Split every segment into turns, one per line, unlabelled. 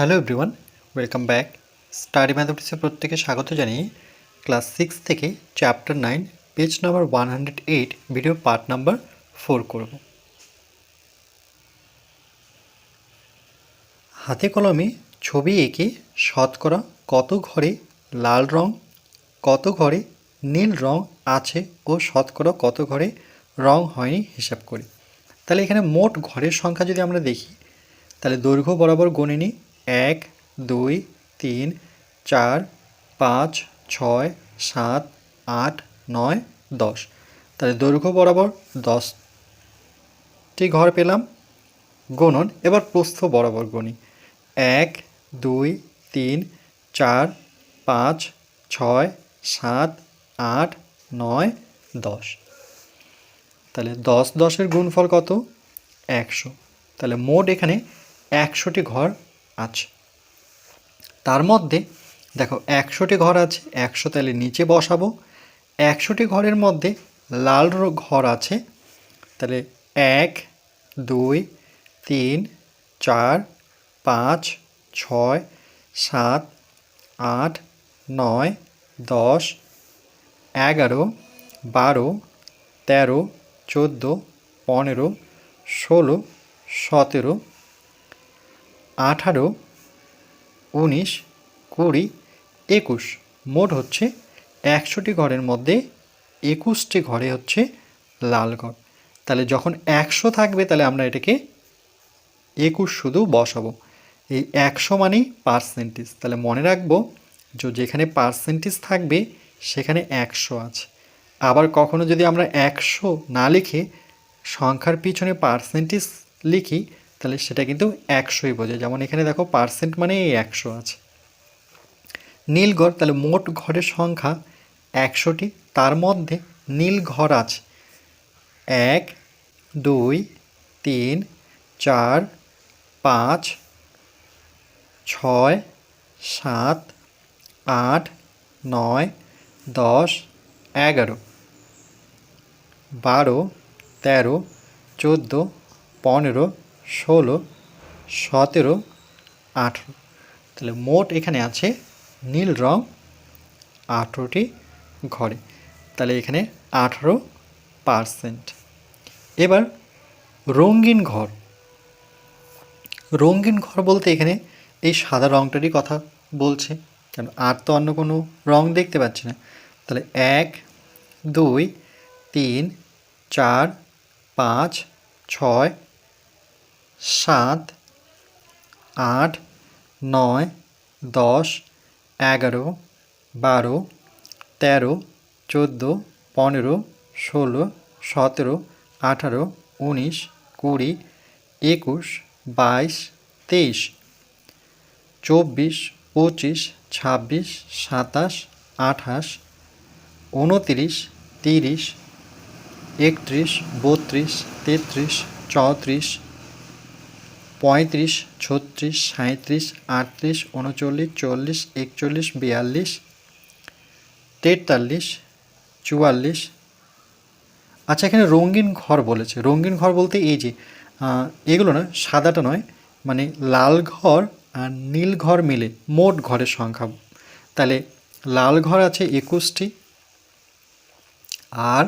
Hello everyone welcome back study ম্যাথামেটিক্সের প্রত্যেকে স্বাগত জানিয়ে ক্লাস সিক্স থেকে chapter nine page number one hundred eight video part number four করব হাতে কলমে ছবি এঁকে শতকরা কত ঘরে লাল রং কত ঘরে নীল রং আছে ও শতকরা কত ঘরে রং হয়নি হিসাব করি তাহলে এখানে মোট ঘরের সংখ্যা যদি আমরা দেখি তাহলে দৈর্ঘ্য বরাবর গণে নিই এক দুই তিন চার পাঁচ ছয় সাত আট নয় দশ তাহলে দৈর্ঘ্য বরাবর দশটি ঘর পেলাম গণন এবার প্রস্থ বরাবর গণি এক দুই তিন চার পাঁচ ছয় সাত আট নয় দশ তাহলে দশ দশের গুণফল কত একশো তাহলে মোট এখানে একশোটি ঘর আছে আচ্ছা। তার মধ্যে দেখো একশোটি ঘর আছে একশো তাহলে নিচে বসাবো একশোটি ঘরের মধ্যে লাল ঘর আছে তাহলে এক দুই তিন চার পাঁচ ছয় সাত আট নয় দশ এগারো বারো তেরো চোদ্দো পনেরো ষোলো সতেরো আঠারো উনিশ কুড়ি একুশ মোট হচ্ছে একশোটি ঘরের মধ্যে একুশটি ঘরে হচ্ছে লাল ঘর তাহলে যখন একশো থাকবে তাহলে আমরা এটাকে একুশ শুধু বসাবো এই একশো মানেই পার্সেন্টেজ তাহলে মনে রাখবো যে যেখানে পার্সেন্টেজ থাকবে সেখানে একশো আছে আবার কখনো যদি আমরা একশো না লিখে সংখ্যার পিছনে পার্সেন্টেজ লিখি তাহলে সেটা কিন্তু একশোই বোঝায় যেমন এখানে দেখো পার্সেন্ট মানে এই একশো আছে নীলঘর তাহলে মোট ঘরের সংখ্যা একশোটি তার মধ্যে নীলঘর আছে এক দুই তিন চার পাঁচ ছয় সাত আট নয় দশ এগারো বারো তেরো চোদ্দো পনেরো ষোলো সতেরো আঠেরো তাহলে মোট এখানে আছে নীল রং আঠেরোটি ঘরে তাহলে এখানে আঠেরো পারসেন্ট এবার রঙিন ঘর রঙিন ঘর বলতে এখানে এই সাদা রঙটারই কথা বলছে কেন আর তো অন্য কোনো রং দেখতে পাচ্ছি না তাহলে এক দুই তিন চার পাঁচ ছয় সাত আট নয় দশ এগারো বারো তেরো চোদ্দো পনেরো ষোলো সতেরো আঠারো উনিশ কুড়ি একুশ বাইশ তেইশ চব্বিশ পঁচিশ ছাব্বিশ সাতাশ আঠাশ উনতিরিশ তিরিশ একত্রিশ বত্রিশ তেত্রিশ চৌত্রিশ পঁয়ত্রিশ ছত্রিশ সাঁত্রিশ আটত্রিশ উনচল্লিশ চল্লিশ একচল্লিশ বিয়াল্লিশ তেতাল্লিশ চুয়াল্লিশ আচ্ছা এখানে রঙিন ঘর বলেছে রঙিন ঘর বলতে এই যে এগুলো না সাদাটা নয় মানে লাল ঘর আর নীল ঘর মিলে মোট ঘরের সংখ্যা তাহলে লাল ঘর আছে একুশটি আর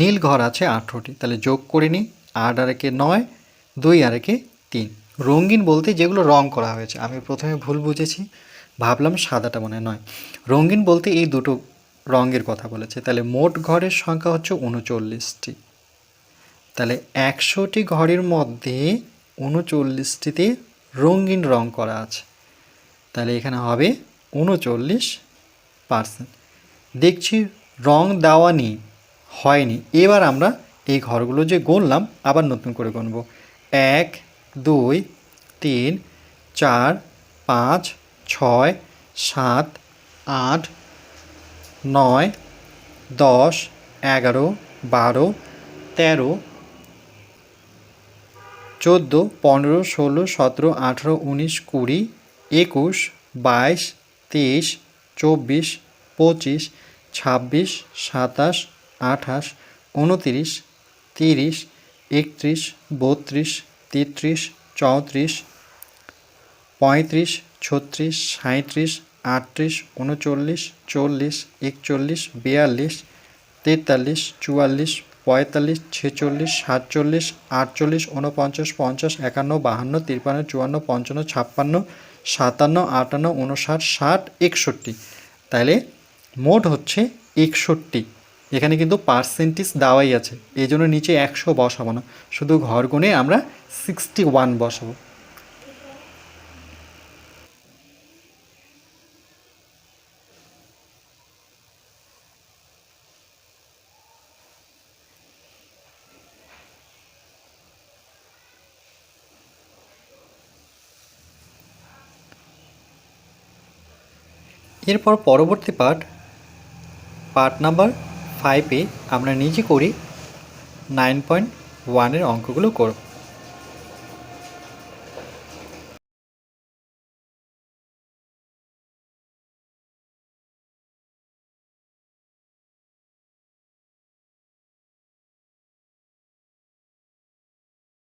নীল ঘর আছে আঠেরোটি তাহলে যোগ করে নিই আট আর একে নয় দুই আর একে তিন রঙিন বলতে যেগুলো রং করা হয়েছে আমি প্রথমে ভুল বুঝেছি ভাবলাম সাদাটা মনে নয় রঙিন বলতে এই দুটো রঙের কথা বলেছে তাহলে মোট ঘরের সংখ্যা হচ্ছে উনচল্লিশটি তাহলে একশোটি ঘরের মধ্যে উনচল্লিশটিতে রঙিন রং করা আছে তাহলে এখানে হবে উনচল্লিশ পার্সেন্ট দেখছি রং দেওয়া নেই হয়নি এবার আমরা এই ঘরগুলো যে গড়লাম আবার নতুন করে গণব এক দুই তিন চার পাঁচ ছয় সাত আট নয় দশ এগারো বারো তেরো চোদ্দো পনেরো ষোলো সতেরো আঠেরো উনিশ কুড়ি একুশ বাইশ তেইশ চব্বিশ পঁচিশ ছাব্বিশ সাতাশ আঠাশ উনতিরিশ তিরিশ একত্রিশ বত্রিশ তেত্রিশ চৌত্রিশ পঁয়ত্রিশ ছত্রিশ সাঁত্রিশ আটত্রিশ উনচল্লিশ চল্লিশ একচল্লিশ বিয়াল্লিশ তেতাল্লিশ চুয়াল্লিশ পঁয়তাল্লিশ ছেচল্লিশ সাতচল্লিশ আটচল্লিশ উনপঞ্চাশ পঞ্চাশ একান্ন বাহান্ন তিপ্পান্ন চুয়ান্ন পঞ্চান্ন ছাপ্পান্ন সাতান্ন আটান্ন উনষাট ষাট একষট্টি তাহলে মোট হচ্ছে একষট্টি এখানে কিন্তু পার্সেন্টেজ দেওয়াই আছে এই জন্য নিচে একশো বসাবো না শুধু ঘর গুনে আমরা সিক্সটি ওয়ান বসাবো এরপর পরবর্তী পার্ট পার্ট নাম্বার ফাইভে আমরা নিজে করি নাইন পয়েন্ট ওয়ানের অঙ্কগুলো করব